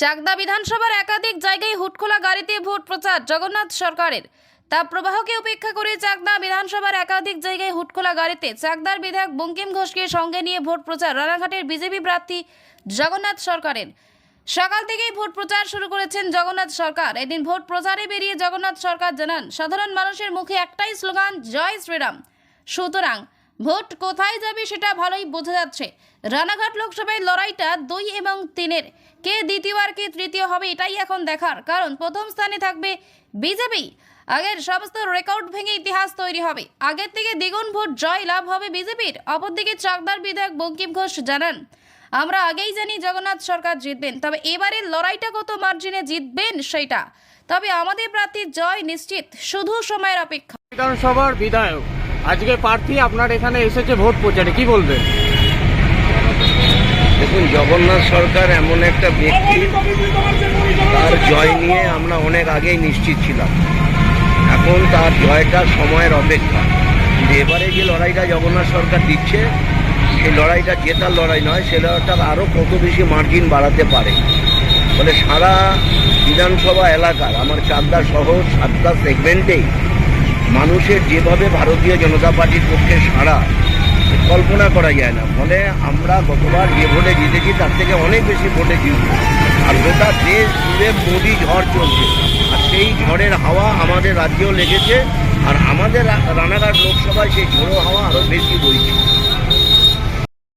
চাকদা বিধানসভার একাধিক জায়গায় হুটখোলা গাড়িতে ভোট প্রচার জগন্নাথ সরকারের। তা প্রবাহকে উপেক্ষা করে চাকদা বিধানসভার একাধিক জায়গায় হুটখোলা গাড়িতে চাকদার বিধায়ক বঙ্কিম ঘোষকে সঙ্গে নিয়ে ভোট প্রচার, রানাঘাটের বিজেপি প্রার্থী জগন্নাথ সরকারের। সকাল থেকেই ভোট প্রচার শুরু করেছেন জগন্নাথ সরকার। এদিন ভোট প্রচারে বেরিয়ে জগন্নাথ সরকার জানান, সাধারণ মানুষের মুখে একটাই স্লোগান, জয় শ্রীরাম। সুতরাং ভোট কোথায় যাবে সেটা ভালোই বোঝা যাচ্ছে। রানাঘাট লোকসভায় লড়াইটা দুই এবং তিনের। কে দ্বিতীয় আর কে তৃতীয় হবে এটাই এখন দেখার। কারণ প্রথম স্থানে থাকবে বিজেপি। আগের সমস্ত রেকর্ড ভেঙে ইতিহাস তৈরি হবে। আগের থেকে দ্বিগুণ ভোট জয় লাভ হবে বিজেপির। অপরদিকে চাকদার বিধায়ক বঙ্কিম ঘোষ জানান, আমরা আগেই জানি জগন্নাথ সরকার জিতবেন, তবে এবারের লড়াইটা কত মার্জিনে জিতবেন সেটা। তবে আমাদের প্রার্থীর জয় নিশ্চিত, শুধু সময়ের অপেক্ষা। বিধানসভার বিধায়ক। আজকে প্রার্থী আপনার এখানে এসেছে ভোট প্রচারে, কি বলবেন? জগন্নাথ সরকার এমন একটা ব্যক্তি, তার জয় নিয়ে আমরা অনেক আগেই নিশ্চিত ছিলাম। এখন তার জয়টা সময়ের অপেক্ষা। কিন্তু এবারে যে লড়াইটা জগন্নাথ সরকার দিচ্ছে, সেই লড়াইটা জেতার লড়াই নয় সে লড়াইটা আরও কত বেশি মার্জিন বাড়াতে পারে। ফলে সারা বিধানসভা এলাকার, আমার চাকদা সহ সাতটা সেগমেন্টেই মানুষের যেভাবে ভারতীয় জনতা পার্টির পক্ষে সারা কল্পনা করা যায় না। ফলে আমরা গতবার যে ভোটে জিতেছি, তার থেকে অনেক বেশি ভোটে জিতব। আর গোটা দেশ জুড়ে মোদি ঝড় চলছে। আর সেই ঝড়ের হাওয়া আমাদের রাজ্যেও লেগেছে। আর আমাদের রানাঘাট লোকসভায় সেই ঝোড়ো হাওয়া আরও বেশি বইছে।